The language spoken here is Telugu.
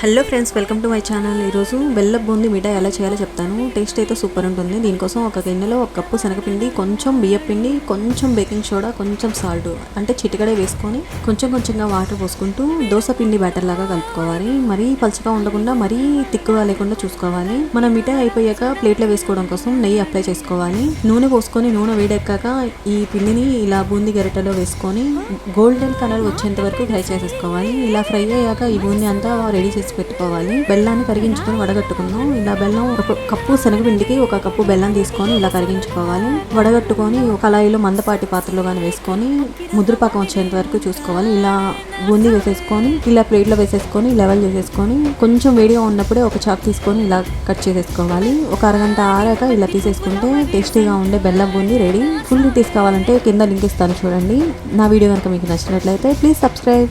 Hello friends welcome to my channel. ఈరోజు వెల్ల బూంది మిఠాయి ఎలా చేయాలో చెప్తాను. టేస్ట్ అయితే సూపర్ ఉంటుంది. దీనికోసం ఒక గిన్నెలో ఒక కప్పు శనగపిండి కొంచెం బియ్యపిండి కొంచెం బేకింగ్ సోడా కొంచెం సాల్ట్ అంటే చిటికడే వేసుకొని కొంచెం కొంచెంగా వాటర్ పోసుకుంటూ దోశ పిండి బ్యాటర్ లాగా కలుపుకోవాలి. మరీ పలుచగా ఉండకుండా మరీ తిక్కుగా లేకుండా చూసుకోవాలి. మనం మిఠాయి అయిపోయాక ప్లేట్లో వేసుకోవడం కోసం నెయ్యి అప్లై చేసుకోవాలి. నూనె పోసుకొని నూనె వేడెక్కాక ఈ పిండిని ఇలా బూంది గరిటెలో వేసుకొని గోల్డెన్ కలర్ వచ్చేంత వరకు ఫ్రై చేసేసుకోవాలి. ఇలా ఫ్రై అయ్యాక ఈ బూందీ అంతా రెడీ చేసి పెట్టుకోవాలి. బెల్లాన్ని కరిగించుకొని వడగట్టుకుందాం. ఇలా బెల్లం ఒక కప్పు శనగపిండికి ఒక కప్పు బెల్లం తీసుకొని ఇలా కరిగించుకోవాలి. వడగట్టుకొని కళాయిలో మందపాటి పాత్రలో కానీ వేసుకొని ముద్రపాకం వచ్చేంత వరకు చూసుకోవాలి. ఇలా బూందీ వేసేసుకొని ఇలా ప్లేట్లో వేసేసుకొని లెవెల్ చేసేసుకొని కొంచెం వేడిగా ఉన్నప్పుడే ఒక చాక్ తీసుకొని ఇలా కట్ చేసేసుకోవాలి. ఒక అరగంట ఆరాక ఇలా తీసేసుకుంటే టేస్టీగా ఉండే బెల్లం బూందీ రెడీ. ఫుల్ తీసుకోవాలంటే కింద లింక్ ఇస్తాను చూడండి. నా వీడియో కనుక మీకు నచ్చినట్లయితే ప్లీజ్ సబ్స్క్రైబ్.